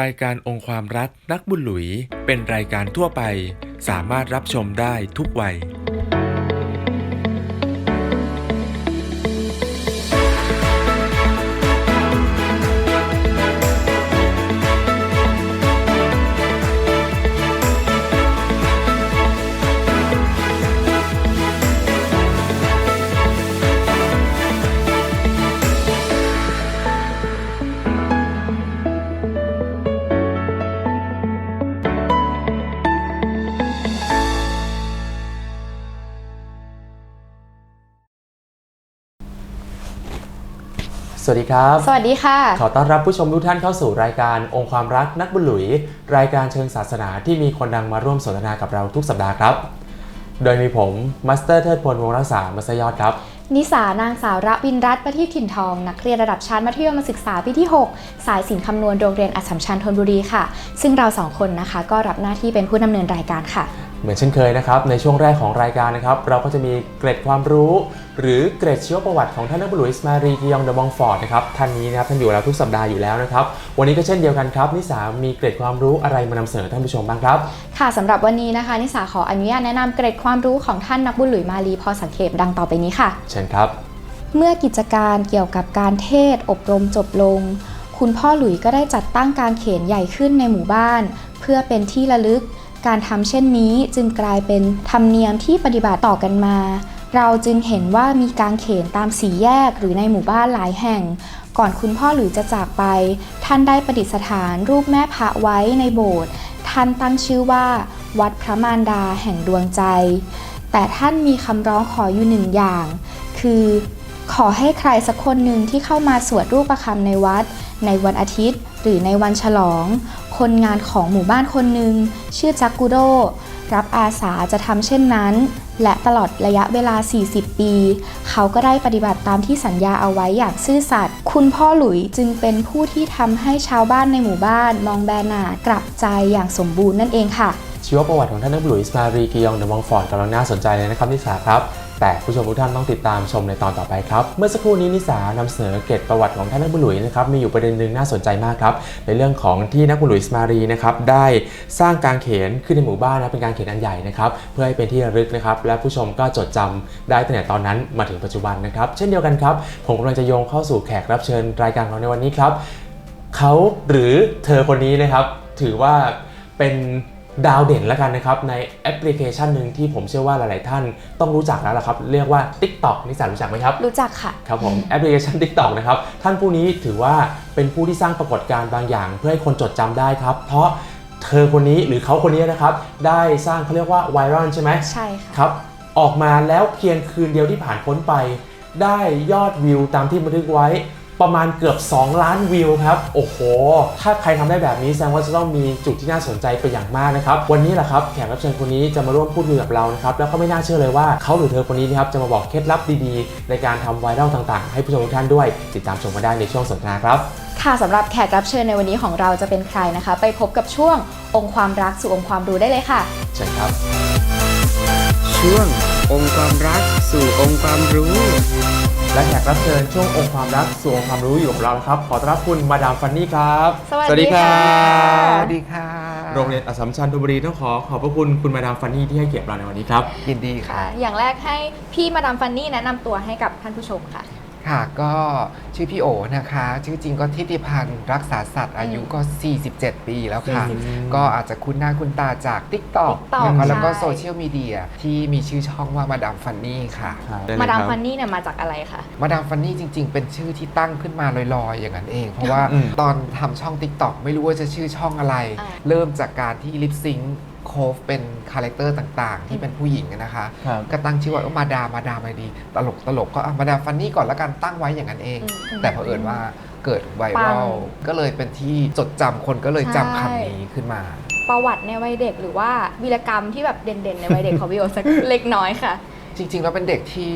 รายการองค์ความรักนักบุญหลุย เป็นรายการทั่วไป สามารถรับชมได้ทุกวัย วัสดีครับ สวัสดีค่ะ ขอต้อนรับผู้ชมทุกท่านเข้าสู่รายการองค์ความรักนักบุญหลุย รายการเชิงศาสนาที่มีคนดังมาร่วมสนทนากับเราทุกสัปดาห์ครับ โดยมีผมมัสเตอร์เทิดพลวงรักษามัสยอดครับนิสานางสาวระวินรัตน์ประทีปถิ่นทอง นักเรียนระดับชั้นมัธยมศึกษาปีที่ 6 สายศิลป์คำนวณโรงเรียนอัสสัมชัญธนบุรีค่ะ ซึ่งเราสองคนนะคะ ก็รับหน้าที่เป็นผู้ดำเนินรายการค่ะ เหมือนเช่นเคยนะครับในช่วงแรกของรายการนะครับเราก็จะมีเกร็ดความรู้ หรือเกร็ดชีวประวัติของท่านนักบุญหลุยส์มารีกิยองเดอะมองฟอร์ดนะครับท่านนี้นะครับท่านอยู่แล้วทุกสัปดาห์อยู่แล้วนะครับวันนี้ก็เช่นเดียวกันครับนิสามีเกร็ดความรู้อะไรมานำเสนอท่านผู้ชมบ้างครับ ค่ะสำหรับวันนี้นะคะ นิสาขออนุญาตแนะนำเกร็ดความรู้ของท่านนักบุญหลุยมาลีพอสังเขปดังต่อไปนี้ค่ะ เชิญครับ เมื่อกิจการเกี่ยวกับการเทศน์อบรมจบลง คุณพ่อหลุยก็ได้จัดตั้งการเขนใหญ่ขึ้นในหมู่บ้าน เพื่อเป็นที่ระลึก การทำเช่นนี้จึงกลายเป็นธรรมเนียมที่ปฏิบัติต่อกันมา เราจึงเห็นว่ามีการเขนตามสีแยกหรือในหมู่บ้านหลายแห่ง ก่อนคุณพ่อหลุยจะจากไป ท่านได้ประดิษฐานรูปแม่พระไว้ในโบสถ์ท่านตั้งชื่อว่า วัดพระมารดาแห่งดวงใจ แต่ท่านมีคำร้องขออยู่หนึ่งอย่าง คือขอให้ใครสักคนหนึ่งที่เข้ามาสวดรูปประคำในวัด ในวันอาทิตย์ หรือในวันฉลอง คนงานของหมู่บ้านคนหนึ่งชื่อจักกุโดรับอาสาจะทำเช่นนั้น และตลอดระยะเวลา 40 ปี เขาก็ได้ปฏิบัติตามที่สัญญาเอาไว้อย่างซื่อสัตย์ คุณพ่อหลุยจึงเป็นผู้ที่ทำให้ชาวบ้านในหมู่บ้านมองแบนากลับใจอย่างสมบูรณ์นั่นเองค่ะ ชีวประวัติของท่านนักบุญหลุยส์มารีกิยองเดอมองฟอร์ดกำลังน่าสนใจเลยนะครับนิสาครับ แต่ผู้ชมทุกท่านต้องติดตามชมในตอนต่อไปครับ เมื่อสักครู่นี้นิสานำเสนอเกร็ดประวัติของท่านนักบุญหลุยส์นะครับมีอยู่ประเด็นหนึ่งน่าสนใจมากครับในเรื่องของที่นักบุญหลุยส์มารีนะครับได้สร้างการเขนขึ้นในหมู่บ้านนะเป็นการเขนอันใหญ่นะครับเพื่อให้เป็นที่ระลึกนะครับและผู้ชมก็จดจำได้ตั้งแต่ตอนนั้นมาถึงปัจจุบันนะครับเช่นเดียวกันครับผมกำลังจะโยงเข้าสู่แขกรับเชิญรายการของเราในวันนี้ครับเขาหรือเธอคนนี้นะครับถือว่าเป็น ดาวเด่นแล้วกันนะครับ ในแอปพลิเคชันหนึ่งที่ผมเชื่อว่าหลาย ๆ ท่านต้องรู้จักแล้วล่ะครับ เรียกว่า TikTok นิสารู้จักไหมครับ รู้จักค่ะ ครับผมแอปพลิเคชัน TikTok นะครับ ท่านผู้นี้ถือว่าเป็นผู้ที่สร้างปรากฏการณ์บางอย่าง เพื่อให้คนจดจำได้ครับ เพราะเธอคนนี้หรือเขาคนนี้นะครับ ได้สร้างเขาเรียกว่าไวรัลใช่ไหมใช่ค่ะครับออกมาแล้วเพียงคืนเดียวที่ผ่านพ้นไป ได้ยอดวิวตามที่บันทึกไว้ ประมาณเกือบ 2 ล้านวิวครับ โอ้โห ถ้าใครทำได้แบบนี้แสดงว่าจะต้องมีจุดที่น่าสนใจเป็นอย่างมากนะครับ วันนี้แหละครับแขกรับเชิญคนนี้จะมาร่วมพูดคุยกับเรานะครับ แล้วก็ไม่น่าเชื่อเลยว่าเขาหรือเธอคนนี้นะครับจะมาบอกเคล็ดลับดีๆ ในการทำไวรัลต่างๆ ให้ผู้ชมทุกท่านด้วย ติดตามชมกันได้ในช่วงสนทนาครับค่ะสำหรับแขกรับเชิญในวันนี้ของเราจะเป็นใครนะคะ ไปพบกับช่วงองค์ความรักสู่องค์ความรู้ได้เลยค่ะเชิญครับ ช่วงองค์ความรักสู่องค์ความรู้ และแขกรับเชิญช่วงองค์ความรักสู่องค์ความรู้อยู่กับเราแล้วครับ ขอต้อนรับคุณมาดามฟันนี่ครับสวัสดีค่ะสวัสดีค่ะ โรงเรียนอัสสัมชัญธนบุรีต้องขอขอบพระคุณคุณมาดามฟันนี่ที่ให้เกียรติเราในวันนี้ครับยินดีค่ะค่ะอย่างแรกให้พี่มาดามฟันนี่แนะนำตัวให้กับท่านผู้ชมค่ะ ค่ะก็ชื่อพี่โอนะคะ ชื่อจริงก็ทิติพันธ์รักษาสัตว์อายุก็ 47 ปีแล้วค่ะอืมก็อาจจะคุ้นหน้าคุ้นตาจาก TikTok TikTok นะคะแล้วก็ใช่ โซเชียลมีเดียที่มีชื่อช่องว่ามาดามฟันนี่ค่ะมาดามฟันนี่เนี่ยมาจากอะไรคะ มาดามฟันนี่จริง ๆ เป็นชื่อที่ตั้งขึ้นมาลอยๆ อย่างนั้นเอง เพราะว่าอืม ตอนทำช่อง TikTok ไม่รู้ว่าจะชื่อช่องอะไร อ่า เริ่มจากการที่ลิปซิง โคฟเป็นคาแรคเตอร์ต่างๆ ที่เป็นผู้หญิงอะนะคะ ครับ ก็ตั้งชื่อว่าเอ้ามาดามาดามาดี ตลกตลกก็อะมาดาฟันนี่ก่อนแล้วกันตั้งไว้อย่างนั้นเอง อืมแต่เผอิญว่าเกิดไวปัรัลง ก็เลยเป็นที่จดจำคนก็เลยจำใช่คำนี้ขึ้นมา ประวัติในวัยเด็กหรือว่าวีรกรรมที่แบบเด่นๆ ในวัยเด็กของพี่โอสักเล็กน้อยค่ะ จริงๆแล้วเป็นเด็กที่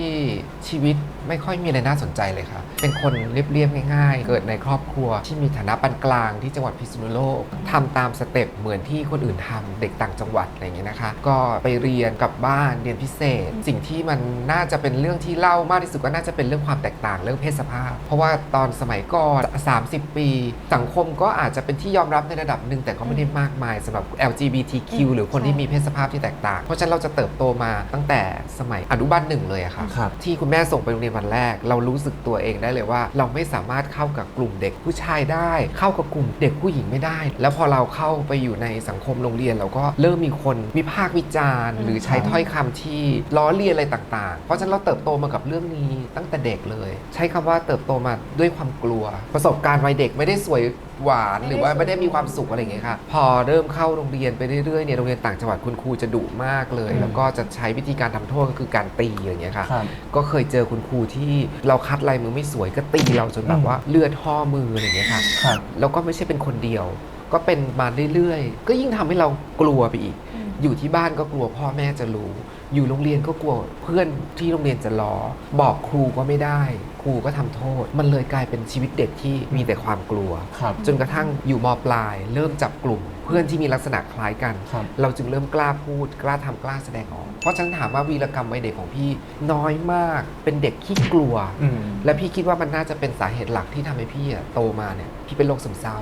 ชีวิต ไม่ค่อยมีอะไรน่าสนใจเลยค่ะ เป็นคนเรียบๆง่ายๆ เกิดในครอบครัวที่มีฐานะปานกลางที่จังหวัดพิษณุโลกทำตามสเต็ปเหมือนที่คนอื่นทำเด็กต่างจังหวัดอะไรอย่างเงี้ยนะคะ ก็ไปเรียนกลับบ้านเรียนพิเศษ สิ่งที่มันน่าจะเป็นเรื่องที่เล่ามากที่สุดก็น่าจะเป็นเรื่องความแตกต่างเรื่องเพศสภาพ เพราะว่าตอนสมัยก่อน 30 ปี สังคมก็อาจจะเป็นที่ยอมรับในระดับหนึ่งแต่ก็ไม่ได้มากมายสำหรับ LGBTQ หรือคนที่มีเพศสภาพที่แตกต่าง เพราะฉะนั้นเราจะเติบโตมาตั้งแต่สมัยอนุบาลหนึ่งเลยอะค่ะครับที่คุณแม่ส่งไปโรงเรียนวันแรก เรารู้สึกตัวเองได้เลยว่า เราไม่สามารถเข้ากับกลุ่มเด็กผู้ชายได้ เข้ากับกลุ่มเด็กผู้หญิงไม่ได้ แล้วพอเราเข้าไปอยู่ในสังคมโรงเรียน เราก็เริ่มมีคนวิพากษ์วิจารณ์ หรือใช้ถ้อยคำที่ล้อเลียนอะไรต่าง ๆ เพราะฉะนั้นเราเติบโตมากับเรื่องนี้ตั้งแต่เด็กเลย ใช้คำว่าเติบโตมาด้วยความกลัว ประสบการณ์วัยเด็กไม่ได้สวย หวานหรือว่าไม่ได้มีความสุขอะไรอย่างเงี้ยค่ะ พอเริ่มเข้าโรงเรียนไปเรื่อยๆเนี่ยโรงเรียนต่างจังหวัดคุณครูจะดุมากเลยอืมแล้วก็จะใช้วิธีการทำโทษก็คือการตีอะไรอย่างเงี้ยค่ะ ครับ ก็เคยเจอคุณครูที่เราคัดลายมือไม่สวยก็ตีเราจนแบอืบมว่าเลือดห่อมืออะไรอย่างเงี้ยค่ะ ครับ แล้วก็ไม่ใช่เป็นคนเดียว ก็เป็นมาเรื่อยๆ ก็ยิ่งทำให้เรากลัวไปอีกอืมอยู่ที่บ้านก็กลัวพ่อแม่จะรู้ อยู่โรงเรียนก็กลัวเพื่อนที่โรงเรียนจะล้อ บอกครูก็ไม่ได้ ครูก็ทำโทษ มันเลยกลายเป็นชีวิตเด็กที่มีแต่ความกลัวครับจนกระทั่งอยู่มปลาย เริ่มจับกลุ่ม เพื่อนที่มีลักษณะคล้ายกันครับเราจึงเริ่มกล้าพูด กล้าทำกล้าแสดงออก เพราะฉะนันถามว่าวีรกรรมวัยเด็กของพี่น้อยมาก เป็นเด็กขี้กลัวอืมและพี่คิดว่ามันน่าจะเป็นสาเหตุหลักที่ทำให้พี่อะโตมาเนี่ยพี่เป็นโรคซึมเศร้า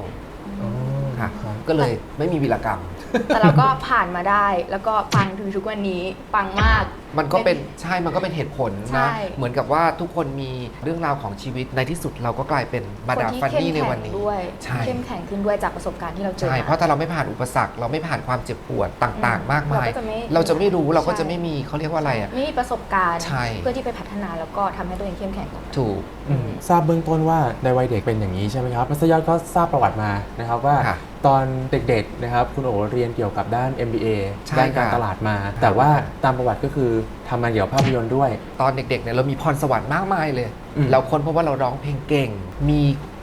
ะก็เลยไม่มีวีรกรรม แต่เราก็ผ่านมาได้แล้วก็ปังถึงทุกวันนี้ปังมาก มันก็เป็นใช่มันก็เป็นเหตุผลใช่นะเหมือนกับว่าทุกคนมีเรื่องราวของชีวิตในที่สุดเราก็กลายเป็นมาคนดามที่ฟันเข้มนี่ในแข็วันงนี้ ด้วยใช่ เข้มแข็งขึ้นด้วยจากประสบการณ์ที่เราเจอใช่มาเพราะถ้าเราไม่ผ่านอุปสรรค เราไม่ผ่านความเจ็บปวดต่าง ๆ มากมายเราก็จะไม่เราจะไม่รู้เราก็ใช่จะไม่มีเขาเรียกว่าอะไรอะ ไม่มีประสบการณ์ ใช่ เพื่อที่ไปพัฒนาแล้วก็ทำให้ตัวเองเข้มแข็งถูกอืม ทราบเบื้องต้นว่าในวัยเด็กเป็นอย่างนี้ใช่ไหมครับมัสยอดก็ทราบประวัติมานะครับว่าค่ะตอนเด็กๆนะครับคุณโอเรียนเกี่ยวกับด้าน MBA ใช่ด้านการค่ะตลาดมา แต่ว่าตามประวัติก็คือทำงานเกี่ยวกับภาพยนตร์ด้วย ตอนเด็กๆเนี่ยเรามีพรสวรรค์มากมายเลย อืม เราค้นพบว่าเราร้องเพลงเก่ง มี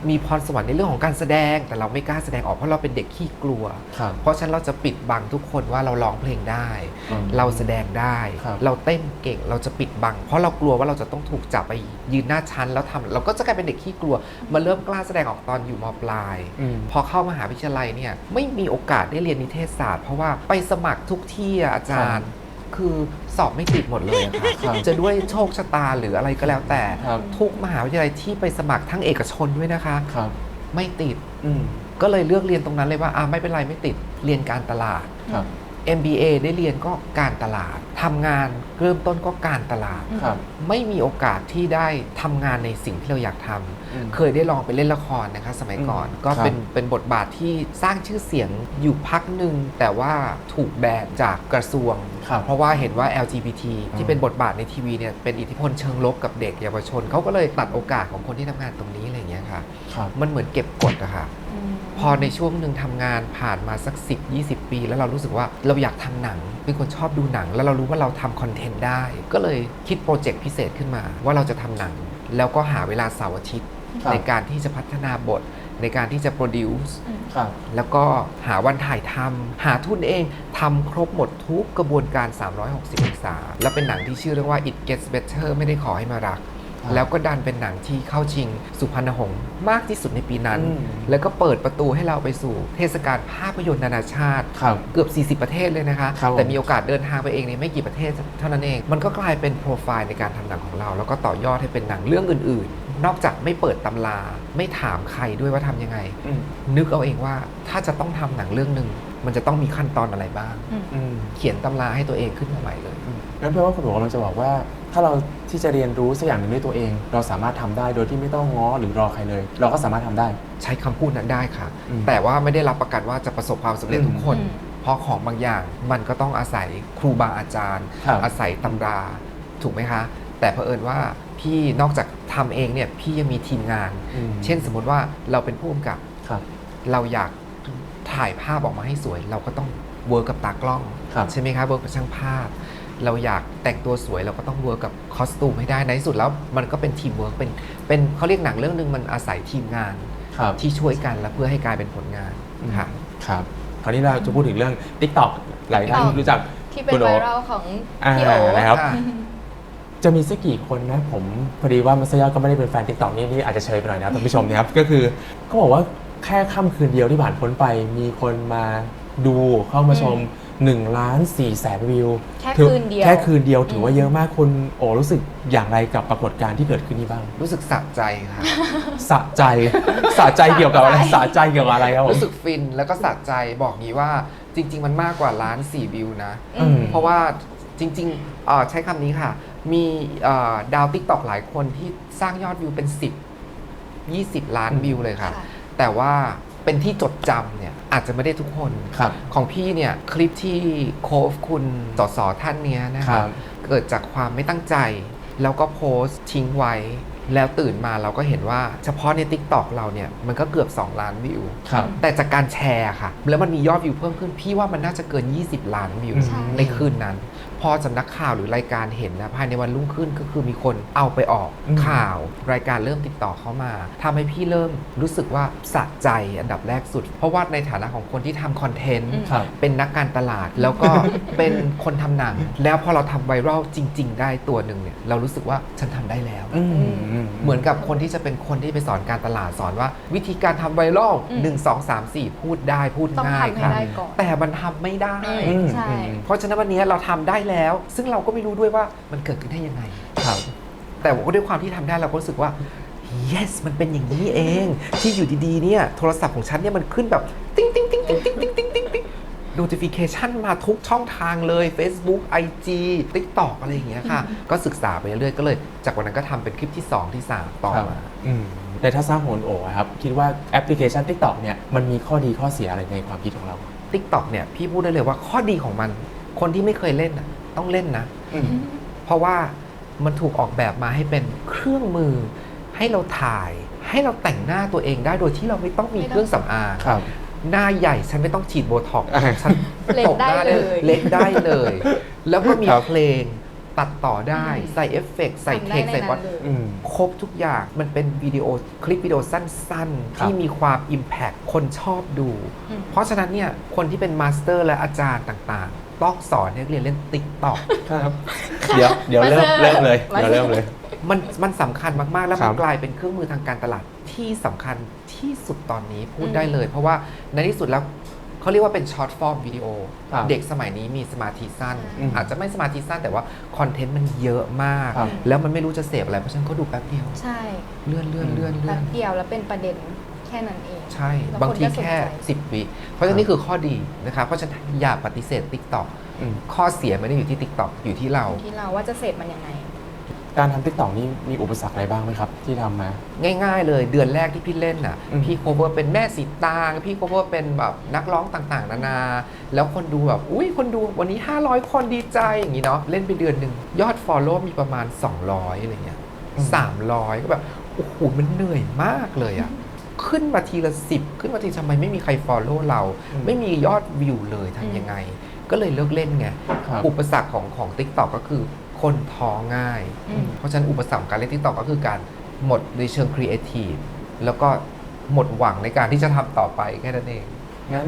มีพรสวรรค์ในเรื่องของการแสดง แต่เราไม่กล้าแสดงออกเพราะเราเป็นเด็กขี้กลัว ครับ เพราะฉะนั้นเราจะปิดบังทุกคนว่าเราร้องเพลงได้ อืมเราแสดงได้ ครับ เราเต้นเก่งเราจะปิดบัง เพราะเรากลัวว่าเราจะต้องถูกจับไปยืนหน้าชั้นแล้วทำเราก็จะกลายเป็นเด็กขี้กลัวมาเริ่มกล้าแสดงออกตอนอยู่มปลาย อืม พอเข้ามหาวิทยาลัยเนี่ยไม่มีโอกาสได้เรียนนิเทศศาสตร์ เพราะว่าไปสมัครทุกที่อะอาจารย์ คือสอบไม่ติดหมดเลยอะครัค่ะบจะด้วยโชคชะตาหรืออะไรก็แล้วแต่ ครับ ทุกมหาวิทยาลัยที่ไปสมัครทั้งเอกชนด้วยนะคะ ครับ ไม่ติดอืมก็เลยเลือกเรียนตรงนั้นเลยว่าอ่าไม่เป็นไรไม่ติดเรียนการตลาด ครับ MBA ได้เรียนก็การตลาดทำงานเริ่มต้นก็การตลาด ครับ ไม่มีโอกาสที่ได้ทำงานในสิ่งที่เราอยากทำอืมเคยได้ลองไปเล่นละครนะคะ สมัยก่อนอืมก็ครับเป็นเป็นบทบาทที่สร้างชื่อเสียงอยู่พักหนึ่งแต่ว่าถูกแบนจากกระทรวง ครับ เพราะว่าเห็นว่า LGBT ที่เป็นบทบาทในทีวีเนี่ยเป็นอิทธิพลเชิงลบกับเด็กเยาวชนเขาก็เลยตัดโอกาสของคนที่ทำงานตรงนี้อะไร มันเหมือนเก็บกดอะค่ะอืมพอในช่วงหนึ่งทำงานผ่านมาสัก 10 20 ปี แล้วเรารู้สึกว่าเราอยากทำหนัง เป็นคนชอบดูหนัง แล้วเรารู้ว่าเราทำคอนเทนต์ได้ ก็เลยคิดโปรเจกต์พิเศษขึ้นมา ว่าเราจะทำหนัง แล้วก็หาเวลาเสาร์อาทิตย์ครับในการที่จะพัฒนาบทในการที่จะโปรดิวซ์ครับแล้วก็หาวันถ่ายทำหาทุนเองทำครบหมดทุกกระบวนการ 360องศา แล้วเป็นหนังที่ชื่อเรื่องว่า It Gets Better ไม่ได้ขอให้มารักครับ แล้วก็ดันเป็นหนังที่เข้าชิงสุพรรณหงษ์มากที่สุดในปีนั้นอืมแล้วก็เปิดประตูให้เราไปสู่เทศกาลภาพยนตร์นานาชาติครับเกือบ 40 ประเทศเลยนะคะครับผมแต่มีโอกาสเดินทางไปเองในไม่กี่ประเทศเท่านั้นเอง มันก็กลายเป็นโปรไฟล์ในการทำหนังของเรา แล้วก็ต่อยอดให้เป็นหนังเรื่องอื่น ๆ นอกจากไม่เปิดตำราไม่ถามใครด้วยว่าทำยังไงอืมนึกเอาเองว่าถ้าจะต้องทำหนังเรื่องหนึ่งมันจะต้องมีขั้นตอนอะไรบ้างอืมเขียนตำราให้ตัวเองขึ้นมาใหม่เลยงั้นแปลว่าคุณหมอกำลังจะบอกว่า ถ้าเราที่จะเรียนรู้สักอย่างหนึ่งด้วยตัวเอง เราสามารถทำได้โดยที่ไม่ต้องง้อหรือรอใครเลย เราก็สามารถทำได้ ใช้คำพูดนั้นได้ค่ะ อืมแต่ว่าไม่ได้รับประกันว่าจะประสบความสำเร็จอืมทุกคน อืม เพราะของบางอย่างมันก็ต้องอาศัยครูบาอาจารย์ ครับ อาศัยตำราถูกไหมคะ แต่เผอิญว่าพี่นอกจากทำเองเนี่ยพี่ยังมีทีมงาน อืมเช่นสมมติว่าเราเป็นผู้กำกับ ครับ เราอยากถ่ายภาพออกมาให้สวย เราก็ต้องเวิร์กกับตากล้อง ครับ ใช่ไหมคะเวิร์กกับช่างภาพ เราอยากแต่งตัวสวยเราก็ต้องเวิร์กกับคอสตูมให้ได้ในที่สุดแล้วมันก็เป็นทีมเวิร์กเป็นเป็นเขาเรียกหนังเรื่องหนึ่งมันอาศัยทีมงานครับที่ช่วยกันแล้วเพื่อให้กลายเป็นผลงานค่ะครับคราวนี้เราจะพูดถึงเรื่อง TikTok หลายท่าน TikTok รู้จักที่เป็นคุณไวโอรัลของอ่าพี่โอนะครับค่ะจะมีสักกี่คนนะผมพอดีว่ามัสยาก็ไม่ได้เป็นแฟนติ๊กต็อกนี่นี่อาจจะเชยไปหน่อยนะท่านผู้ชมนะครับก็คือเขาบอกว่าแค่ค่ำคืนเดียวที่ผ่านพ้นไป มีคนมาดูเข้ามาชม 1ล้าน4แสนวิวแค่ถือคืนเดียวแค่คืนเดียวถือว่าอืมเยอะมากคุณโอรู้สึกอย่างไรกับปรากฏการณ์ที่เกิดขึ้นนี้บ้าง รู้สึกสะใจค่ะ สะใจสะใจเกี่ยวกับอะไรสะใจเกี่ยวกับอะไรครับผม รู้สึกฟินแล้วก็สะใจบอกงี้ว่าจริง ๆ มันมากกว่าล้านสี่วิวนะ อืม เพราะว่าจริงๆเอ่อใช้คำนี้ค่ะ มีเอ่อดาวติ๊กตอกหลายคนที่สร้างยอดวิวเป็น 10 20 ล้านวิวเลยค่ะ ค่ะ แต่ว่า เป็นที่จดจำเนี่ยอาจจะไม่ได้ทุกคนครับ ของพี่เนี่ยคลิปที่โคฟคุณสสท่านเนี้ยนะครัคะบ เกิดจากความไม่ตั้งใจ แล้วก็โพสต์ทิ้งไว้ แล้วตื่นมาเราก็เห็นว่าเฉพาะใน t ิ k t o k เราเนี่ยมันก็เกือบ 2 ล้านวิว ครับ แต่จากการแชร์ค่ะ แล้วมันมียอดวิวเพิ่มขึ้น พี่ว่ามันน่าจะเกิน 20 ล้านวิวใช่ ในคืนนั้น พอสำนักข่าวหรือรายการเห็นนะภายในวันรุ่งขึ้นก็คือมีคนเอาไปออกอืมข่าว รายการเริ่มติดต่อเข้ามาทำให้พี่เริ่มรู้สึกว่าสะใจอันดับแรกสุด เพราะว่าในฐานะของคนที่ทำคอนเทนต์อืมครับเป็นนักการตลาดแล้วก็เป็นคนทำหนัง แล้วพอเราทำไวรัลจริง ๆ ได้ตัวหนึ่งเนี่ยเรารู้สึกว่าฉันทำได้แล้วอืมเหมือนกับคนที่จะเป็นคนที่ไปสอนการตลาดสอนว่า วิธีการทำไวรัลอืมหนึ่งสองสามสี่พูดได้พูดต้องง่ายทำให้ค่ะได้ก่อนแต่มันทำไม่ได้อืมอืมใช่อืมเพราะฉะนั้นวันนี้เราทำได้แล้ว ซึ่งเราก็ไม่รู้ด้วยว่ามันเกิดขึ้นได้ยังไง ครับ แต่ว่าด้วยความที่ทำได้เราก็รู้สึกว่า yes มันเป็นอย่างนี้เอง ที่อยู่ดีๆเนี่ยโทรศัพท์ของฉันเนี่ยมันขึ้นแบบติ๊งติ๊งติ๊งติ๊งติ๊งติ๊งติ๊งติ๊งติ๊ง notification มาทุกช่องทางเลย Facebook IG TikTok อะไรอย่างเงี้ยค่ะ ก็ศึกษาไปเรื่อยๆก็เลย จากวันนั้นก็ทำเป็นคลิปที่ 2 ที่ 3 ต่อครับมา อืมในทัศนะของคุณโอครับ คิดว่าแอปพลิเคชัน TikTok เนี่ยมันมีข้อดีข้อเสียอะไรในความคิดของเรา TikTok เนี่ยพี่พูดได้เลยว่าข้อดีของมัน คนที่ไม่เคยเล่นน่ะ ต้องเล่นนะ อืม เพราะว่ามันถูกออกแบบมาให้เป็นเครื่องมือ ให้เราถ่าย ให้เราแต่งหน้าตัวเองได้โดยที่เราไม่ต้องมีไม่ต้อง เครื่องสำอางครับ หน้าใหญ่ฉันไม่ต้องฉีดโบท็อกซ์อ่าฉันเล็กตบหน้าได้เลย เล็กได้เลย แล้วก็มีครับ เพลงตัดต่อได้อืมใส่เอฟเฟกต์ใส่ทำเทได้คในใส่นั้บอทนเลยอืม ครบทุกอย่างมันเป็นวิดีโอคลิปวิดีโอสั้นๆ ครับ ที่มีความ Impact คนชอบดูอืมเพราะฉะนั้นเนี่ยคนที่เป็นมาสเตอร์และอาจารย์ต่างๆ ต้องสอนให้นักเรียนเล่นติ๊กต็อก ครับ เดี๋ยวเดี๋ยวเริ่มมาเสิร์ฟเริ่มเลยมาเดี๋ยวเสิร์ฟเริ่มเลย มันมันสำคัญมาก ๆ แล้วครัมันบกลายเป็นเครื่องมือทางการตลาดที่สำคัญที่สุดตอนนี้พูดอืมได้เลย เพราะว่าในที่สุดแล้วเขาเรียกว่าเป็นช็อตฟอร์มวิดีโอ ครับเด็กสมัยนี้มีสมาธิสั้น อืมอาจจะไม่สมาธิสั้นแต่ว่าคอนเทนต์มันเยอะมาก ครับ แล้วมันไม่รู้จะเสพอะไรเพราะฉะนั้นเขาดูแป๊บเดียว ใช่เลื่อนเลื่อนเลื่อนเลื่แป๊อนบเดียวแล้วเป็นประเด็น แค่นั้นเอง ใช่แล้วบางทีคนก็สนใจแค่ 10วิเพราะฉะนั้นนี่คือข้อดีนะครับเพราะฉะนั้นอย่าปฏิเสธ TikTok อืมข้อเสียไม่ได้อยู่ที่ TikTok อยู่ที่เราที่เราว่าจะเสพมันยังไง การทำ TikTok นี่มีอุปสรรคอะไรบ้างไหมครับ ที่ทำมา ง่าย ๆ เลยเดือนแรกที่พี่เล่นน่ะอืมพี่โคเวอร์เป็นแม่สีตางพี่โคเวอร์เป็นแบบนักร้องต่างๆ นานา แล้วคนดูแบบอุ้ยคนดูวันนี้ 500 คนดีใจอย่างนี้เนาะเล่นไปเดือนหนึ่งยอด Follow มีประมาณ 200อะไรเงี้ยอืม300 ก็แบบโอ้โหมันเหนื่อยมากเลยอะ ขึ้นมาทีละ10ขึ้นมาทีทำไมไม่มีใคร Follow เรา ไม่มียอดวิวเลยทำยังไง ก็เลยเลิกเล่นไงครับอุปสรรคของของ t ิ k t o k ก็คือคนท้อง่ายอืมเพราะฉะนั้นอุปสรรคของการเล่น t ิ k t o k ก็คือการหมดในเชิงครีเอทีฟแล้วก็หมดหวังในการที่จะทำต่อไปแค่นั้นเองงั้น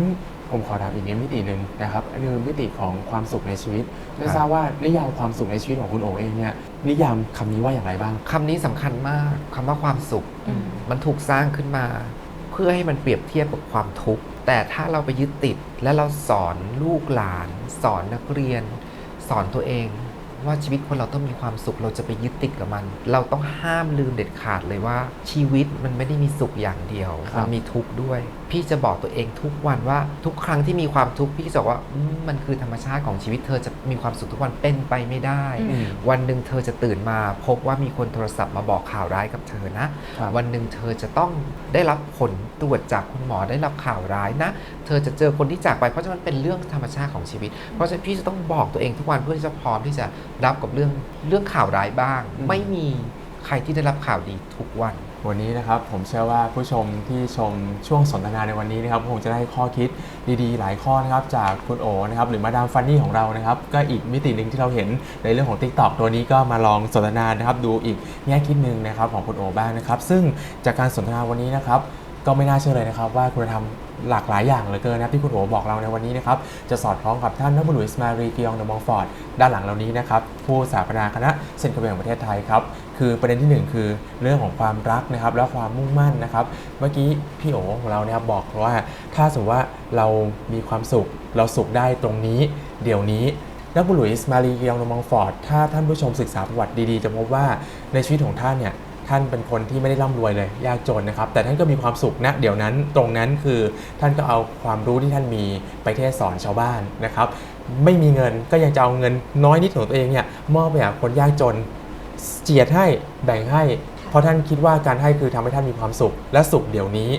ผมขอถามอีกมิติหนึ่งนะครับอันนี้คือมิติของความสุขในชีวิตไม่ครับทราบว่านิยามความสุขในชีวิตของคุณโอเองเนี่ยนิยามคำนี้ว่าอย่างไรบ้างคำนี้สำคัญมากคำว่าความสุขอืมมันถูกสร้างขึ้นมา เพื่อให้มันเปรียบเทียบกับความทุกข์แต่ถ้าเราไปยึดติดและเราสอนลูกหลาน สอนนักเรียน สอนตัวเอง ว่าชีวิตคนเราต้องมีความสุขเราจะไปยึดติดกับมัน เราต้องห้ามลืมเด็ดขาดเลยว่าชีวิตมันไม่ได้มีสุขอย่างเดียวครับมันมีทุกข์ด้วย พี่จะบอกตัวเองทุกวันว่าทุกครั้งที่มีความทุกข์พี่จะบอกว่าอืมมันคือธรรมชาติของชีวิตเธอจะมีความสุขทุกวันเป็นไปไม่ได้อือืมวันหนึ่งเธอจะตื่นมา พบว่ามีคนโทรศัพท์มาบอกข่าวร้ายกับเธอนะครับวันหนึ่งเธอจะต้องได้รับผลตรวจจากคุณหมอได้รับข่าวร้ายนะ เธอจะเจอคนที่จากไปเพราะฉะนั้นเป็นเรื่องธรรมชาติของชีวิต เพราะฉะนั้นพี่จะต้องบอกตัวเองทุกวันเพื่อที่จะพร้อมที่จะรับกับเรื่องเรื่องข่าวร้ายบ้างอืมไม่มีใครที่ได้รับข่าวดีทุกวัน วันนี้นะครับผมเชื่อว่าผู้ชมที่ชมช่วงสนทนาในวันนี้นะครับคงจะได้ข้อคิดดีๆ หลายข้อนะครับจากคุณโอนะครับหรือมาดามฟันนี่ของเรานะครับก็อีกมิติหนึ่งที่เราเห็นในเรื่องของ Tik t o อกตัวนี้ก็มาลองสนทนานะครับดูอีกแง่คิดหนึ่งนะครับของคุณโอบ้างนะครับ ซึ่งจากการสนทนาวันนี้นะครับ ก็ไม่น่าเชื่อเลยนะครับว่าคุณธรรมหลากหลายอย่างเหลือเกินนะครับที่คุณโอบอกเราในวันนี้นะครับจะสอดคล้องกับท่านนบุรุษอิสมารีกิยองเดอมองฟอร์ดด้านหลังเรานี้นะครับผู้สถาปนาคณะเซนต์เบลแห่งประเทศไทยครับคือประเด็นที่หนึ่งคือเรื่องของความรักนะครับและความมุ่งมั่นนะครับเมื่อกี้พี่โอของเราเนี่ยบอกว่าถ้าสมมติว่าเรามีความสุขเราสุขได้ตรงนี้ เดี๋ยวนี้นักบุรุษอิสมารีกิยองเดอมองฟอร์ดถ้าท่านผู้ชมศึกษาประวัติดีๆ จะพบว่าในชีวิตของท่านเนี่ย ท่านเป็นคนที่ไม่ได้ร่ำรวยเลย ยากจนนะครับ แต่ท่านก็มีความสุขนะเดี๋ยวนั้นตรงนั้นคือท่านก็เอาความรู้ที่ท่านมีไปเทศสอนชาวบ้านนะครับ ไม่มีเงินก็ยังจะเอาเงินน้อยนิดของตัวเองเนี่ยมอบไปหาคนยากจนเจียดให้แบ่งให้ เพราะท่านคิดว่าการให้คือทำให้ท่านมีความสุขและสุขเดี๋ยวนี้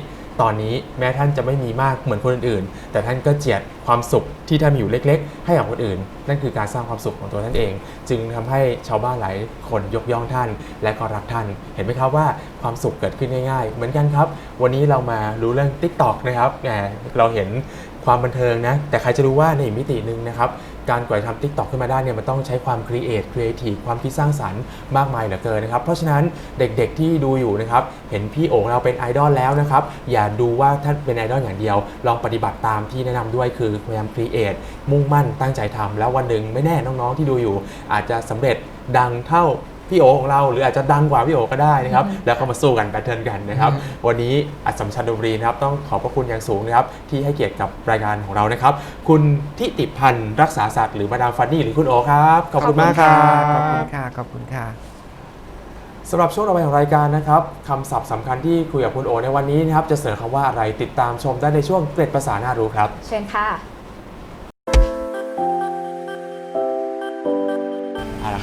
ตอนนี้แม้ท่านจะไม่มีมากเหมือนคนอื่นๆ แต่ท่านก็เจียดความสุขที่ท่านมีอยู่เล็ก ๆ ให้กับคนอื่น นั่นคือการสร้างความสุขของตัวท่านเอง จึงทำให้ชาวบ้านหลายคนยกย่องท่าน และก็รักท่าน เห็นไหมครับว่าความสุขเกิดขึ้นง่ายๆ เหมือนกันครับ วันนี้เรามารู้เรื่อง Tik t o อกนะครับแหมเราเห็นความบันเทิงนะ แต่ใครจะรู้ว่าในมิติหนึ่งนะครับ การกว่าจะทำทิกตอกขึ้นมาได้เนี่ยมันต้องใช้ความครีเอทครีเอทีฟความคิดสร้างสรรค์มากมายเหลือเกินนะครับ เพราะฉะนั้นเด็กๆที่ดูอยู่นะครับ เห็นพี่โอ๋เราเป็นไอดอลแล้วนะครับ อย่าดูว่าท่านเป็นไอดอลอย่างเดียว ลองปฏิบัติตามที่แนะนำด้วยคือพยายามครีเอทมุ่งมั่นตั้งใจทำแล้ววันหนึ่งไม่แน่น้องๆที่ดูอยู่ อาจจะสำเร็จดังเท่า พี่โอของเราหรืออาจจะดังกว่าพี่โอก็ได้นะครับ แล้วก็มาสู้กันแบทเทิลกันนะครับ วันนี้อัศมชันดนตรีนะครับต้องขอบพระคุณอย่างสูงนะครับที่ให้เกียรติกับรายการของเรานะครับ คุณทิติพันธ์รักษาสัตว์หรือมาดามฟันนี่หรือคุณโอครับขอบคุณมากครัขอบคุณบค่ะขอบคุณค่ะสำหรับช่วงต่อไปของรายการนะครับคำศัพท์สำคัญที่คุยกับคุณโอในวันนี้นะครับจะเสนอคำว่าอะไรติดตามชมได้ในช่วงเกร็ดภาษาน่ารู้ครับ เชิญค่ะ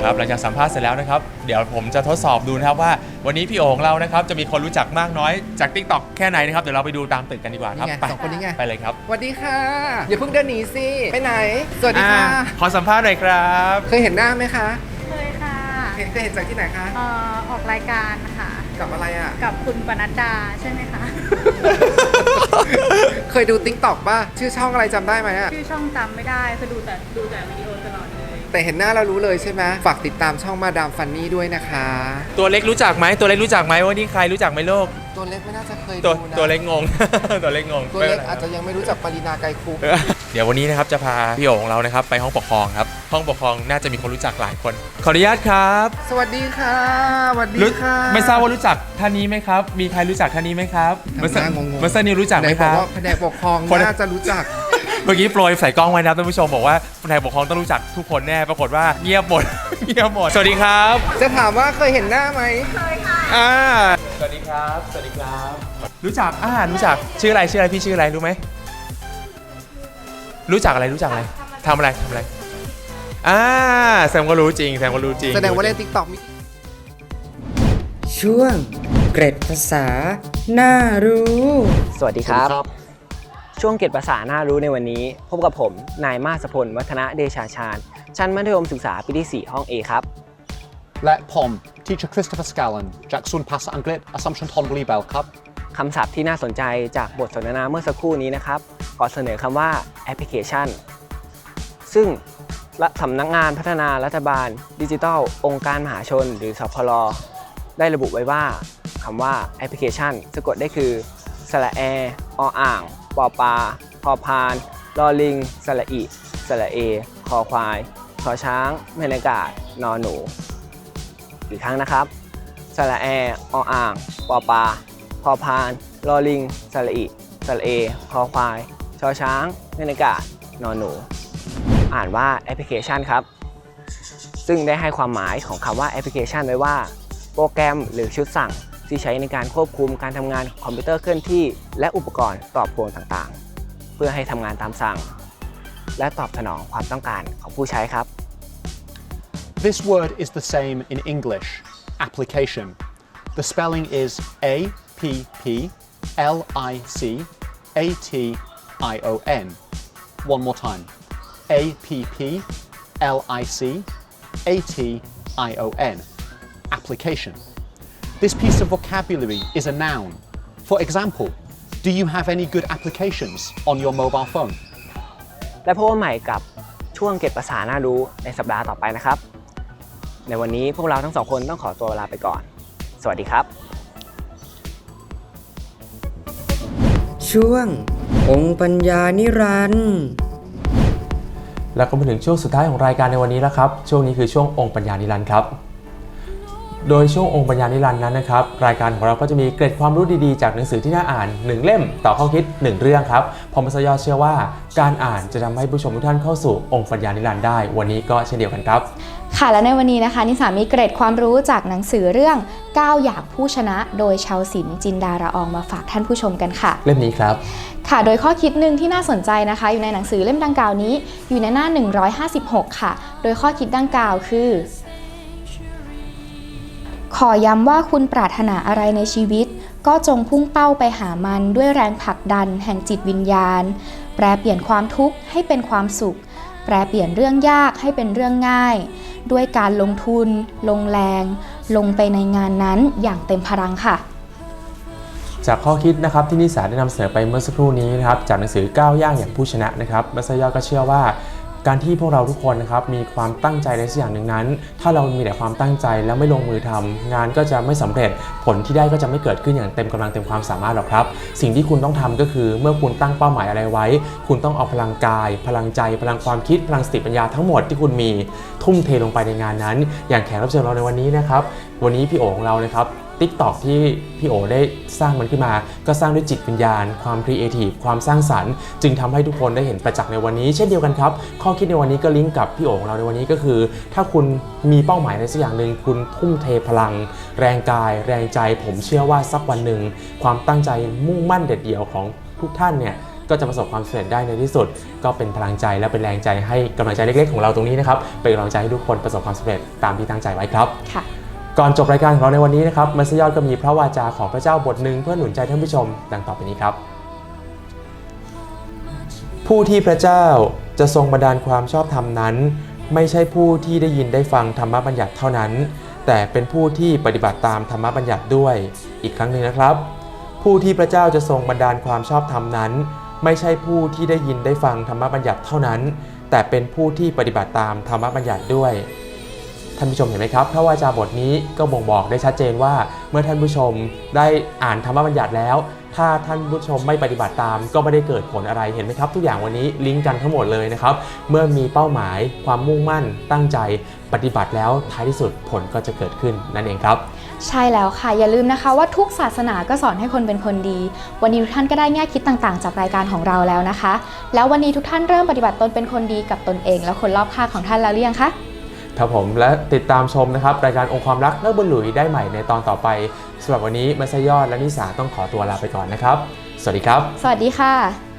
ครับหลังจากสัมภาษณ์เสร็จแล้วนะครับเดี๋ยวผมจะทดสอบดูนะครับว่า วันนี้พี่โอ๋ของเรานะครับจะมีคนรู้จักมากน้อยจาก t ิ k t o k แค่ไหนนะครับเดี๋ยวเราไปดูตามตึกกันดีกว่าครับนี่ไงไปสองคนนี้ไง ไปเลยครับสวัสดีค่ะ อย่าเพิ่งเดินหนีสิ ไปไหน สวัสดีค่ะ อ่าขอสัมภาษณ์หน่อยครับเคยเห็นหน้าไหมคะ เคยค่ะเห็นเคยเห็นจากที่ไหนคะ เอ่อออกรายการค่ะ กับอะไรอะ กับคุณปนัดดาใช่ไหมคะ เคยดูติ๊กต็อกป่ะ ชื่อช่องอะไรจำได้ไหมอะ ชื่อช่องจำไม่ได้คือดูแต่ดูแต่วิดีโอตลอดเลย แต่เห็นหน้าเรารู้เลยใช่ไหมฝากติดตามช่องมาดามฟันนี่ด้วยนะคะ ตัวเล็กรู้จักไหมตัวเล็กรู้จักไหมว่านี่ใครรู้จักไหมโลก ตัวเล็กไม่น่าจะเคยตัวดูนะตัวเล็กงง ตัวเล็กงงตัวเล็กไม่ป็นไรอาจจะยังไม่รู้จักปรินาไกรคุป เออเดี๋ยววันนี้นะครับจะพาพี่โอ๋ของเรานะครับไปห้องปกครองครับ ห้องปกครองน่าจะมีคนรู้จักหลายคน ขออนุญาตครับสวัสดีค่ะสวัสดีรู้ค่ะ ไม่ทราบว่ารู้จักท่านนี้ไหมครับ มีใครรู้จักท่านนี้ไหมครับทำหน้างงๆ เมื่อสักนิวรู้จักไหมนคบอรับ ว่าแผนกปกครองคน น่าจะรู้จัก เมื่อกี้โปรยใส่กล้องไว้นะครับท่านผู้ชมบอกว่าคนไทยปกครองต้องรู้จักทุกคนแน่ปรากฏว่าเงียบหมด เงียบหมดสวัสดีครับ จะถามว่าเคยเห็นหน้าไหมอ่าสวัสดีครับ สวัสดีครับ รู้จักอ่ารู้จักชื่ออะไรชื่ออะไรพี่ชื่ออะไรรู้ไหมรู้จักอะไรรู้จักอะไรทำอะไรทำอะไรอ่าแซมก็รู้จริงแซมก็รู้จริงแสดงว่าเล่นติ๊กต็อกช่วงเกร็ดภาษา น่ารู้ สวัสดีครับ ช่วงเกตภาษาน่ารู้ในวันนี้ พบกับผม นายมาสพล วัฒนะเดชาชาญ ชั้นมัธยมศึกษาปีที่ 4 ห้อง A ครับ และผม Teacher Christopher Scallon จากศูนย์ภาษาอังกฤษ Assumption t o n b u r y Bell ครับคำศัพท์ที่น่าสนใจจากบทสนทนาเมื่อสักครู่นี้นะครับขอเสนอคำว่าแอปพลิเคชัน ซึ่งละสำนักงานพัฒนารัฐบาล ดิจิทัล องค์การมหาชน หรือสพลได้ระบุไว้ว่าคำว่าแอปพลิเคชันสะกดได้คือสระแอออ่าง ปอปลาพอพานลอลิง สระอิ สระเอ คอควายชอช้างแมนากาศนอนหนู อีกครั้งนะครับ สระแอ ออ่าง ปอปลาพอพานลอลิง สระอิ สระเอ คอควายชอช้างแมนากาศนอนหนู อ่านว่าแอปพลิเคชันครับ ซึ่งได้ให้ความหมายของคำว่าแอปพลิเคชันไว้ว่า โปรแกรมหรือชุดสั่ง ที่ใช้ในการควบคุมการทำงานคอมพิวเตอร์เคลื่อนที่ และอุปกรณ์ตอบโจทย์ต่างๆ เพื่อให้ทำงานตามสั่ง และตอบสนองความต้องการของผู้ใช้ครับ This word is the same in English application. The spelling is A P P L I C A T I O N. One more time A P P L I C A T I O N. Application. This piece of vocabulary is a noun. For example, do you have any good applications on your mobile phone? และพบกันใหม่กับช่วงเก็บภาษาน่ารู้ในสัปดาห์ต่อไปนะครับ ในวันนี้พวกเราทั้งสองคนต้องขอตัวลาไปก่อน สวัสดีครับ ช่วง องค์ปัญญานิรันดร์แล้วก็มาถึงช่วงสุดท้ายของรายการในวันนี้แล้วครับ ช่วงนี้คือช่วงองค์ปัญญานิรันดร์ครับ โดยช่วงองค์ปัญญานิรันดร์นั้นนะครับรายการของเราก็จะมีเกร็ดความรู้ดีๆ จากหนังสือที่น่าอ่าน 1 เล่มต่อข้อคิด 1 เรื่องครับผมมัสยอดเชื่อว่า การอ่านจะทำให้ผู้ชมทุกท่านเข้าสู่องค์ปัญญานิรันดร์ได้ วันนี้ก็เช่นเดียวกันครับ ค่ะและในวันนี้นะคะนิสามีเกร็ดความรู้จากหนังสือเรื่อง9อย่างผู้ชนะ โดยชาวศิลป์จินดาระอองมาฝากท่านผู้ชมกันค่ะ เล่มนี้ครับค่ะ โดยข้อคิดหนึ่งที่น่าสนใจนะคะ อยู่ในหนังสือเล่มดังกล่าวนี้ อยู่ในหน้า 156 ค่ะ โดยข้อคิดดังกล่าวคือ ขอย้ำว่าคุณปรารถนาอะไรในชีวิต ก็จงพุ่งเป้าไปหามันด้วยแรงผลักดันแห่งจิตวิญญาณ แปลเปลี่ยนความทุกข์ให้เป็นความสุข แปลเปลี่ยนเรื่องยากให้เป็นเรื่องง่าย ด้วยการลงทุน ลงแรง ลงไปในงานนั้นอย่างเต็มพลังค่ะ จากข้อคิดนะครับที่นิสาได้นำเสนอไปเมื่อสักครู่นี้นะครับจากหนังสือก้าวย่างอย่างผู้ชนะนะครับมัสยอก็เชื่อว่า การที่พวกเราทุกคนนะครับมีความตั้งใจในสักอย่างหนึ่งนั้น ถ้าเรามีแต่ความตั้งใจแล้วไม่ลงมือทำงานก็จะไม่สำเร็จ ผลที่ได้ก็จะไม่เกิดขึ้นอย่างเต็มกำลังเต็มความสามารถหรอกครับ สิ่งที่คุณต้องทำก็คือเมื่อคุณตั้งเป้าหมายอะไรไว้ คุณต้องเอาพลังกาย พลังใจ พลังความคิด พลังสติปัญญาทั้งหมดที่คุณมีทุ่มเทลงไปในงานนั้น อย่างแขกรับเชิญเราในวันนี้นะครับวันนี้พี่โอ๋ของเรานะครับ t ิ k t o k ที่พี่โอได้สร้างมันขึ้นมา ก็สร้างด้วยจิตวิญญาณ ความครีเอทีฟความสร้างสรรค์ จึงทำให้ทุกคนได้เห็นประจักษ์ในวันนี้ เช่นเดียวกันครับ ข้อคิดในวันนี้ก็ลิงก์กับพี่โอของเราในวันนี้ก็คือ ถ้าคุณมีเป้าหมายในสักอย่างหนึ่งคุณทุ่มเทพลัง แรงกาย แรงใจ ผมเชื่อว่าสักวันหนึ่งความตั้งใจมุ่งมั่นเด็ดเดี่ยวของทุกท่านเนี่ยก็จะประสบความสำเร็จได้ในที่สุด ก็เป็นพลังใจและเป็นแรงใจให้กำลังใจเล็กๆ ของเราตรงนี้นะครับเป็นกำลังใจให้ทุกคนประสบความสำเร็จตามที่ตั้งใจไว้ครับค่ะ ก่อนจบรายการของเราในวันนี้นะครับมัสยอดก็มีพระวาจาของพระเจ้าบทหนึ่งเพื่อหนุนใจท่านผู้ชม ดังต่อไปนี้ครับ ผู้ที่พระเจ้าจะทรงบันดาลความชอบธรรมนั้น ไม่ใช่ผู้ที่ได้ยินได้ฟังธรรมบัญญัติเท่านั้น แต่เป็นผู้ที่ปฏิบัติตามธรรมบัญญัติด้วย อีกครั้งหนึ่งนะครับ ผู้ที่พระเจ้าจะทรงบันดาลความชอบธรรมนั้น ไม่ใช่ผู้ที่ได้ยินได้ฟังธรรมบัญญัติเท่านั้น แต่เป็นผู้ที่ปฏิบัติตามธรรมบัญญัติด้วย ท่านผู้ชมเห็นไหมครับพระวาจาบทนี้ก็บ่งบอกได้ชัดเจนว่า เมื่อท่านผู้ชมได้อ่านธรรมบัญญัติแล้ว ถ้าท่านผู้ชมไม่ปฏิบัติตาม ก็ไม่ได้เกิดผลอะไรเห็นไหมครับ ทุกอย่างวันนี้ลิงก์กันทั้งหมดเลยนะครับ เมื่อมีเป้าหมาย ความมุ่งมั่น ตั้งใจปฏิบัติแล้วท้ายที่สุดผลก็จะเกิดขึ้นนั่นเองครับ ใช่แล้วค่ะ อย่าลืมนะคะว่าทุกศาสนาก็สอนให้คนเป็นคนดี วันนี้ทุกท่านก็ได้แง่คิดต่างๆ จากรายการของเราแล้วนะคะ แล้ววันนี้ทุกท่านเริ่มปฏิบัติตนเป็นคนดีกับตนเอง และคนรอบข้างของท่านแล้วหรือยังคะ ครับผมและติดตามชมนะครับ รายการองค์ความรักเลิกบุญหลุยได้ใหม่ในตอนต่อไปสำหรับวันนี้มัสยอดและนิสาต้องขอตัวลาไปก่อนนะครับ สวัสดีครับ สวัสดีค่ะ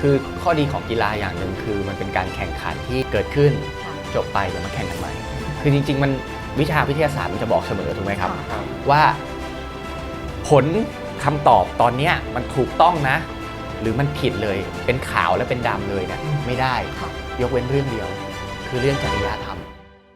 คือข้อดีของกีฬาอย่างหนึ่งคือมันเป็นการแข่งขันที่เกิดขึ้นค่ะจบไปแล้วมาแข่งกันใหม่คือจริง ๆ มันวิชาวิทยาศาสตร์มันจะบอกเสมอถูกไหมครับค่ะว่าผลคำตอบตอนเนี้ยมันถูกต้องนะ หรือมันผิดเลยเป็นขาวและเป็นดำเลยเนะไม่ได้ค่ะยกเว้นเรื่องเดียว คือเรื่องจริยธรรม